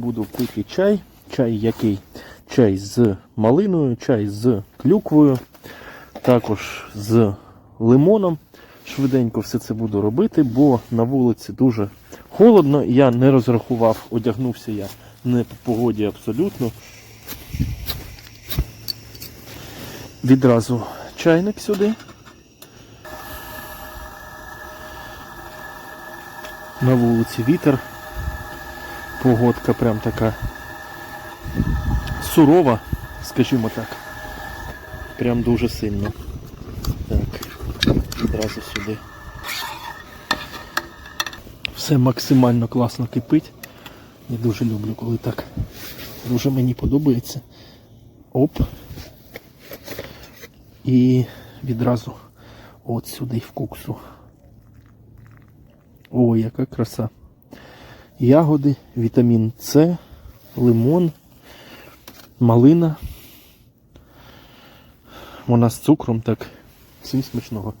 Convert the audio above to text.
Буду пити чай. Чай який? Чай з малиною, чай з клюквою, також з лимоном. Швиденько все це буду робити, бо на вулиці дуже холодно. Я не розрахував, одягнувся я не по погоді абсолютно. Відразу чайник сюди. На вулиці вітер. Погодка прям така сурова, скажімо так. Прям дуже сильно. Так, відразу сюди. Все максимально класно кипить. Я дуже люблю, коли так. Дуже мені подобається. Оп. І відразу от сюди в куксу. О, яка краса. Ягоди, вітамін С, лимон, малина. Вона з цукром, так. Всім смачного.